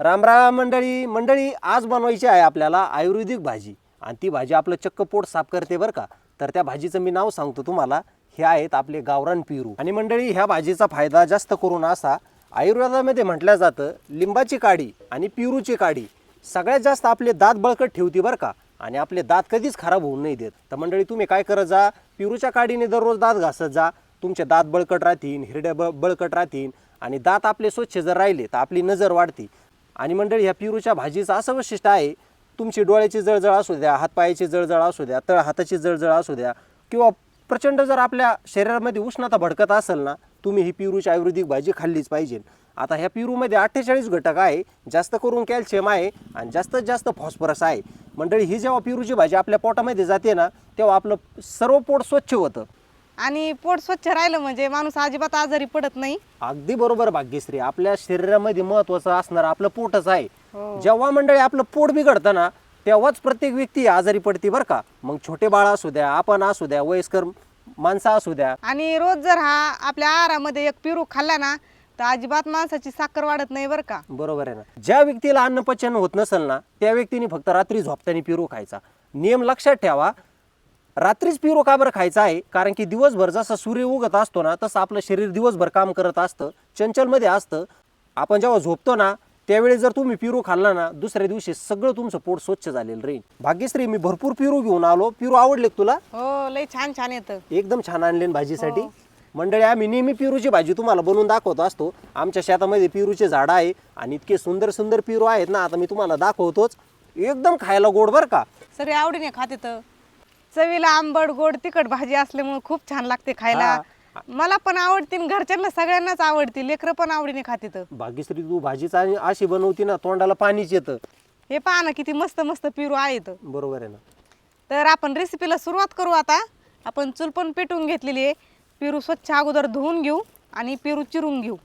रामराम मंडळी मंडळी आज बनवायची आहे आपल्याला आयुर्वेदिक भाजी. आणि ती भाजी आपलं चक्क पोट साफ करते बरं का. तर त्या भाजीचं मी नाव सांगतो तुम्हाला. हे आहेत आपले गावरान पिरू. आणि मंडळी ह्या भाजीचा फायदा जास्त करून असा आयुर्वेदामध्ये म्हटलं जातं लिंबाची काडी आणि पिरूची काडी सगळ्यात जास्त आपले दात बळकट ठेवते बरं का. आणि आपले दात कधीच खराब होऊन नाही देत. तर मंडळी तुम्ही काय करत जा पिरूच्या काडीने दररोज दात घासत जा. तुमचे दात बळकट राहतील हिरड्या ब बळकट राहतील. आणि दात आपले स्वच्छ जर राहिले तर आपली नजर वाढते. आणि मंडळी ह्या पिरूच्या भाजीचं असं वैशिष्ट्य आहे तुमची डोळ्याची जळजळ असू द्या हातपायाची जळजळ असू द्या तळ हाताची जळजळ असू द्या किंवा प्रचंड जर आपल्या शरीरामध्ये उष्णता भडकत असेल ना तुम्ही ही पिरूची आयुर्वेदिक भाजी खाल्लीच पाहिजे. आता ह्या पिरूमध्ये अठ्ठेचाळीस घटक आहे जास्त करून कॅल्शियम आहे आणि जास्तीत जास्त फॉस्फरस आहे. मंडळी ही जेव्हा पिरूची भाजी आपल्या पोटामध्ये जाते ना तेव्हा आपलं सर्व पोट स्वच्छ होतं. आणि पोट स्वच्छ राहिलं म्हणजे माणूस अजिबात आजारी पडत नाही. अगदी बरोबर भाग्यश्री. आपल्या शरीरामध्ये महत्वाचं असणार आपलं पोटच आहे. हो. जेव्हा मंडळी आपलं पोट बिघडतं ना तेव्हाच प्रत्येक व्यक्ती आजारी पडते बरं का. मग छोटे बाळ असू द्या आपण असू द्या वयस्कर माणसं असू द्या. आणि रोज जर हा आपल्या आहारामध्ये एक पिरू खाल्ला ना तर अजिबात माणसाची साखर वाढत नाही बरं का. बरोबर आहे ना. ज्या व्यक्तीला अन्नपचन होत नसेल ना त्या व्यक्तीने फक्त रात्री झोपताना पिरू खायचा. नियम लक्षात ठेवा रात्रीच पिरू का बरं खायचा आहे? कारण की दिवसभर जसा सूर्य उगत असतो ना तसं आपलं शरीर दिवसभर काम करत असतं चंचलमध्ये असतं. आपण जेव्हा झोपतो ना त्यावेळी जर तुम्ही पिरू खाल्ला ना दुसऱ्या दिवशी सगळं तुमचं पोट स्वच्छ झालेलं राहील. भाग्यश्री मी भरपूर पिरू घेऊन आलो. पिरू आवडले का तुला? हो लय छान छान येतं. एकदम छान आणले ना भाजीसाठी मंडळी आम्ही नेहमी पिरूची भाजी तुम्हाला बनवून दाखवत असतो. आमच्या शेतामध्ये पिरूचे झाडं आहे आणि इतके सुंदर सुंदर पिरू आहेत ना आता मी तुम्हाला दाखवतोच. एकदम खायला गोड बरं का? सगळे आवडीने खात येतं. चवीला आंबट गोड तिखट भाजी असल्यामुळे खूप छान लागते खायला. मला पण आवडते आणि घरच्यांना सगळ्यांनाच आवडते लेकरं पण आवडीने खात भाग्यश्री तू भाजीच आणि अशी बनवती ना तोंडाला पाणीच येतं. हे पहा ना किती मस्त मस्त पिरू आहेत. बरोबर आहे ना. तर आपण रेसिपीला सुरुवात करू आता. आपण चूल पण पेटवून घेतलेली आहे. पिरू स्वच्छ अगोदर धुवून घेऊ आणि पिरू चिरून घेऊ.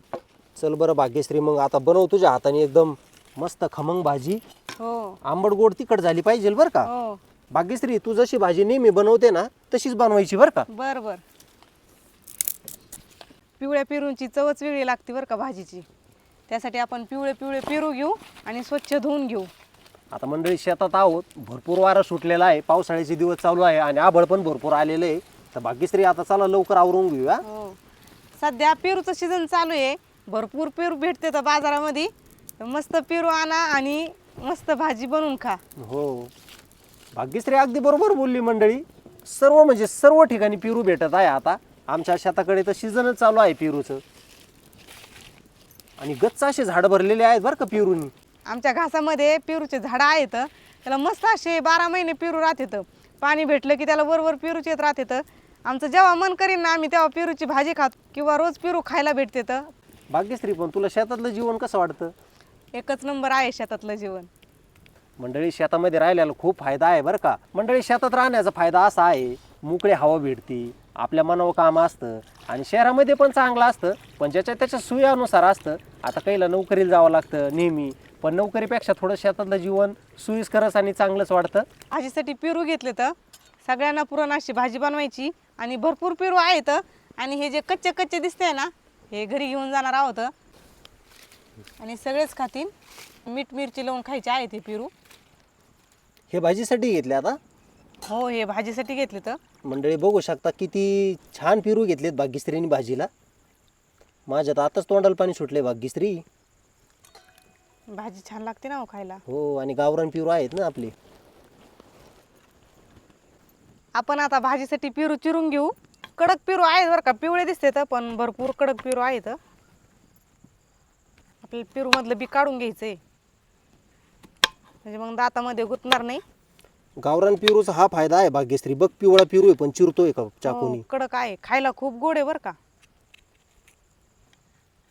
चल बरं भाग्यश्री मग आता बनव तुझ्या हाताने एकदम मस्त खमंग भाजी. हो. आंबट गोड तिखट झाली पाहिजे बरं का? हो. भाग्यश्री तू जशी भाजी नेहमी बनवते ना तशीच बनवायची बरं का? बर बर. पिवळ्या पेरूंची चवच वेगळी लागते बरं का भाजीची. त्यासाठी आपण पिवळे पिवळे पेरू घेऊ आणि स्वच्छ धुवून घेऊ. आता मंडळी शेतात आहोत भरपूर वारा सुटलेला आहे पावसाळ्याचे दिवस चालू आहे आणि आबळ पण भरपूर आलेलं आहे. तर भाग्यश्री आता चला लवकर आवरून घेऊया हो. सध्या पेरूचं सीझन चालू आहे. भरपूर पेरू भेटते तर बाजारामध्ये. तर मस्त पेरू आणा आणि मस्त भाजी बनवून खा. हो. भाग्यश्री अगदी बरोबर बोलली मंडळी. सर्व म्हणजे सर्व ठिकाणी पेरू भेटत आहे आता. आमच्या शेताकडे तर सीझनच चालू आहे पेरूचं. आणि गच्च असे झाडं भरलेले आहेत बरं का पेरूनी. आमच्या घासामध्ये पेरूचे झाडं आहेत. त्याला मस्त असे बारा महिने पेरू राहतात. पाणी भेटलं की त्याला वरवर पेरूचे येत राहतात. आमचं जेव्हा मन करीन ना आम्ही तेव्हा पेरूची भाजी खातो किंवा रोज पेरू खायला भेटते तर भाग्यश्री पण तुला शेतातलं जीवन कसं वाटतं? एकच नंबर आहे शेतातलं जीवन. मंडळी शेतामध्ये राहिल्याला खूप फायदा आहे बरं का. मंडळी शेतात राहण्याचा फायदा असा आहे मोकळी हवा भेटती आपल्या मनावर काम असतं आणि शहरामध्ये पण चांगलं असतं पण ज्याच्या त्याच्या सुयानुसार असतं. आता काहीला नोकरीला जावं लागतं नेहमी पण नोकरीपेक्षा थोडं शेतातलं जीवन सोयीस्करच आणि चांगलंच वाटतं. भाजीसाठी पेरू घेतले तर सगळ्यांना पुरण अशी भाजी बनवायची आणि भरपूर पेरू आहेत. आणि हे जे कच्चे कच्चे दिसते ना हे घरी घेऊन जाणार आहोत. आणि सगळेच खातील. मीठ मिरची लावून खायचे आहेत हे पेरू. हे भाजीसाठी घेतले आता? हो हे भाजीसाठी घेतले तर. मंडळी बघू शकता किती छान पिरू घेतलेत भाग्यश्रीनी भाजीला. माझ्यात आताच तोंडाला पाणी सुटले भाग्यश्री. भाजी छान लागते ना हो खायला. हो आणि गावरान पिरू आहेत ना आपले. आपण आता भाजीसाठी पेरू चिरून घेऊ. कडक पेरू आहेत बरं का पिवळे दिसते तर पण भरपूर कडक पेरू आहेत. आपल्याला पेरूमधलं बी काढून घ्यायचंय. म्हणजे मग दातामध्ये गुतणार नाही. गावरान पिरूचा हा फायदा आहे भाग्यश्री. बघ पिवळा पिरू आहे पण चिरतोय का चाकूनी? हो, कडक आहे. खायला खूप गोड आहे बरं का.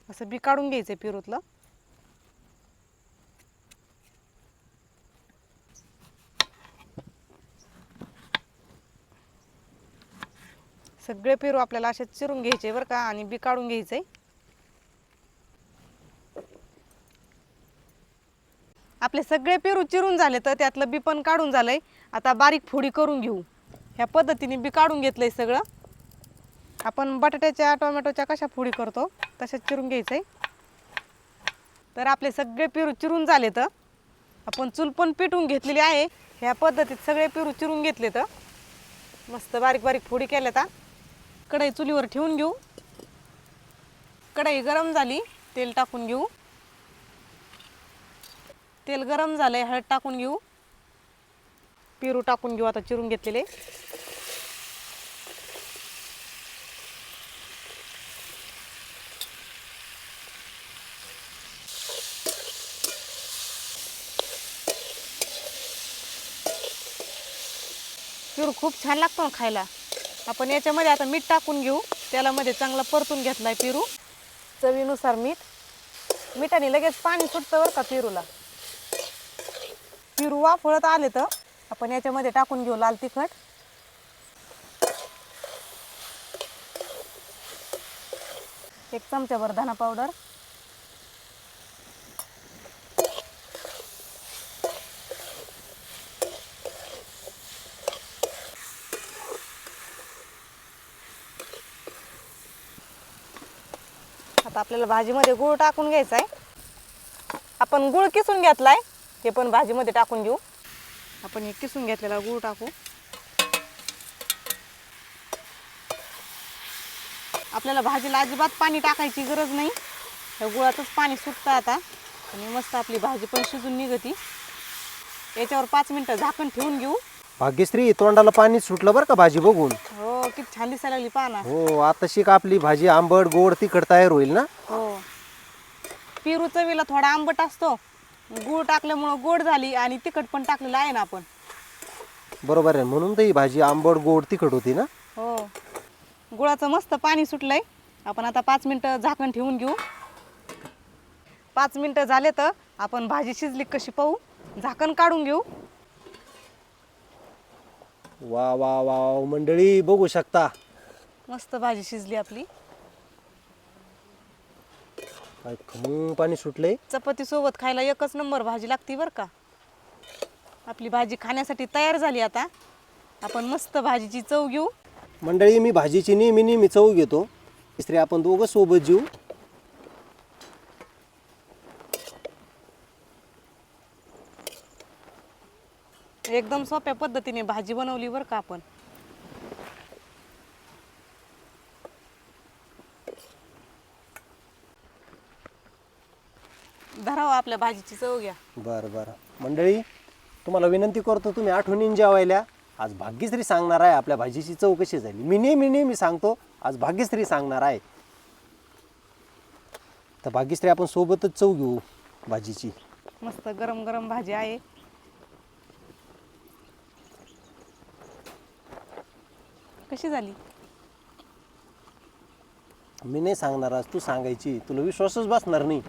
असं बी काढून घ्यायचंय पेरूतलं. सगळे पेरू आपल्याला असे चिरून घ्यायचे बरं का आणि बी काढून घ्यायचंय. आपले सगळे पेरू चिरून झाले तर त्यातलं बी पण काढून झालंय. आता बारीक फोडी करून घेऊ. ह्या पद्धतीने बी काढून घेतलंय सगळं. आपण बटाट्याच्या टोमॅटोच्या कशा फोडी करतो तशाच चिरून घ्यायचंय. तर आपले सगळे पेरू चिरून झाले तर आपण चूल पण पिटून घेतलेली आहे. ह्या पद्धतीत सगळे पेरू चिरून घेतले तर मस्त बारीक बारीक फोडी केल्या तर कढई चुलीवर ठेवून घेऊ. कढई गरम झाली तेल टाकून घेऊ. तेल गरम झालंय हळद टाकून घेऊ. पेरू टाकून घेऊ आता चिरून घेतलेले. पेरू खूप छान लागतो ना खायला. आपण याच्यामध्ये आता मीठ टाकून घेऊ. तेलामध्ये चांगला परतून घेतलाय पेरू. चवीनुसार मीठ. मिठाने लगेच पाणी सुटतं बरं का पेरूला. पेरू वाफळत आले तर. आपण याच्यामध्ये टाकून घेऊ लाल तिखट. एक चमच्याभर धना पावडर. आता आपल्याला भाजीमध्ये गूळ टाकून घ्यायचा आहे आपण गूळ किसून घेतलाय. हे पण भाजीमध्ये टाकून घेऊ. आपण हे किसून घेतलेला गूळ टाकू. आपल्याला भाजीला अजिबात पाणी टाकायची गरज नाही. या गुळाचंच पाणी सुटतं आता. आणि मस्त आपली भाजी पण शिजून निघती. याच्यावर पाच मिनटं झाकण ठेवून घेऊ. भाग्यश्री तोंडाला पाणी सुटलं बरं का भाजी बघून? हो किती छान दिसायला लागली पहा ना. हो आता शिक आपली भाजी आंबट गोड तिखट तयार होईल ना? हो. पेरू चवीला थोडा आंबट असतो. गूळ टाकल्यामुळं गोड झाली आणि तिखट पण टाकलेलं आहे ना आपण. बरोबर आहे. म्हणून तर ही भाजी आंबट गोड तिखट होती ना? हो. गुळाचं मस्त पाणी सुटलंय. आपण आता पाच मिनटं झाकण ठेवून घेऊ. पाच मिनटं झाले तर आपण भाजी शिजली कशी पाहू. झाकण काढून घेऊ. वा वा वा वा, मंडळी बघू शकता. मस्त भाजी शिजली आपली. काय खमंग पाणी सुटलंय. चपाती सोबत खायला एकच नंबर भाजी लागती बरं का. आपली भाजी खाण्यासाठी तयार झाली आता. आपण मस्त भाजीची चव घेऊ. मंडळी मी भाजीची नेहमी नेहमी चव घेतो. तिसरी आपण दोघं सोबत जीव एकदम सोप्या पद्धतीने भाजी बनवली बरं का आपण. धरावं आपल्या भाजीची चव घ्या. बरं बरं. मंडळी तुम्हाला विनंती करतो तुम्ही आठवणीन जेवायला आज भाग्यश्री सांगणार आहे आपल्या भाजीची चव कशी झाली. मी नेहमी नेहमी सांगतो आज भाग्यश्री सांगणार आहे. तर भाग्यश्री आपण सोबतच चव घेऊ भाजीची. मस्त गरम गरम भाजी आहे. कशी झाली? मी नाही सांगणार आज तू सांगायची. तुला विश्वासच बसणार नाही.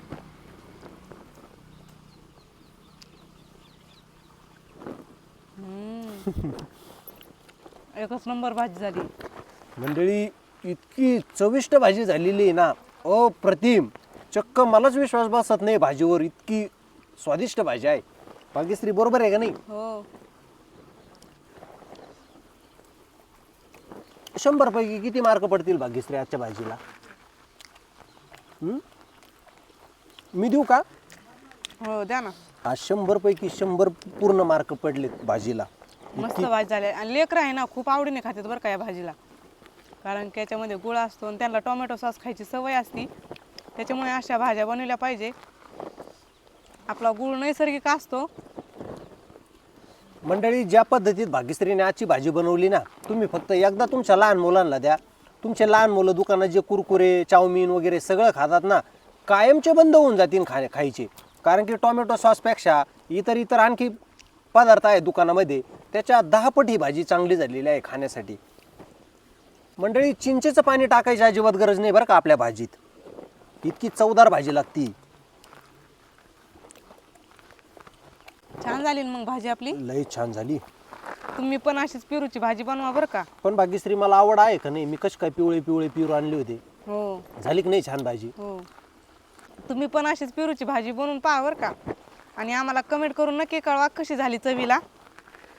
एकच नंबर भाजी झाली. मंडळी इतकी चविष्ट भाजी झालेली आहे ना अप्रतिम. चक्क मलाच विश्वास बसत नाही भाजीवर इतकी स्वादिष्ट भाजी आहे. भाग्यश्री बरोबर आहे का नाही? हो. शंभर पैकी किती मार्क पडतील भाग्यश्री आजच्या भाजीला? हं? मी देऊ का? हो द्या ना. आज शंभर पैकी शंभर पूर्ण मार्क पडलेत भाजीला. मस्त भाजी झाली. आणि लेकरं आहे ना खूप आवडीने खातात बरं का या भाजीला. कारण की याच्यामध्ये गुळ असतो आणि त्यांना टोमॅटो सॉस खायची सवय असती. त्याच्यामुळे अशा भाज्या बनवल्या पाहिजे. आपला गुळ नैसर्गिक असतो. मंडळी ज्या पद्धतीत भाग्यश्रीने आजची भाजी बनवली ना तुम्ही फक्त एकदा तुमच्या लहान मुलांना द्या. तुमचे लहान मुलं दुकानात जे कुरकुरे चाऊमिन वगैरे सगळं खातात ना कायमचे बंद होऊन जातील खा खायचे. कारण की टोमॅटो सॉसपेक्षा इतर इतर आणखी पदार्थ आहे दुकानामध्ये. त्याच्या दहा पट ही भाजी चांगली झालेली आहे खाण्यासाठी. मंडळी चिंचेचं पाणी टाकायची अजिबात गरज नाही बरं का आपल्या भाजीत. इतकी चवदार भाजी लागती. छान झाली ना मग भाजी आपली? लई छान झाली. तुम्ही पण अशीच पेरूची भाजी बनवा बरं का. पण भाग्यश्री मला आवड आहे का नाही? मी कशी काय पिवळे पिवळे पिरू आणले होते. हो. झाली की नाही छान भाजी? हो. तुम्ही पण अशीच पेरूची भाजी बनवून पहा बरं का. आणि आम्हाला कमेंट करून नक्की कळवा कशी झाली चवीला.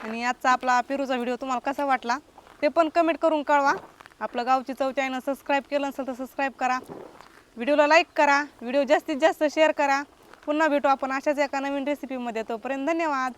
आणि आजचा आपला पेरूचा व्हिडिओ तुम्हाला कसा वाटला ते पण कमेंट करून कळवा. आपलं गावची चव चॅनल सबस्क्राईब केलं असेल तर सबस्क्राईब करा. व्हिडिओला लाईक करा. व्हिडिओ जास्तीत जास्त शेअर करा. पुन्हा भेटू आपण अशाच एका नवीन रेसिपीमध्ये तोपर्यंत धन्यवाद.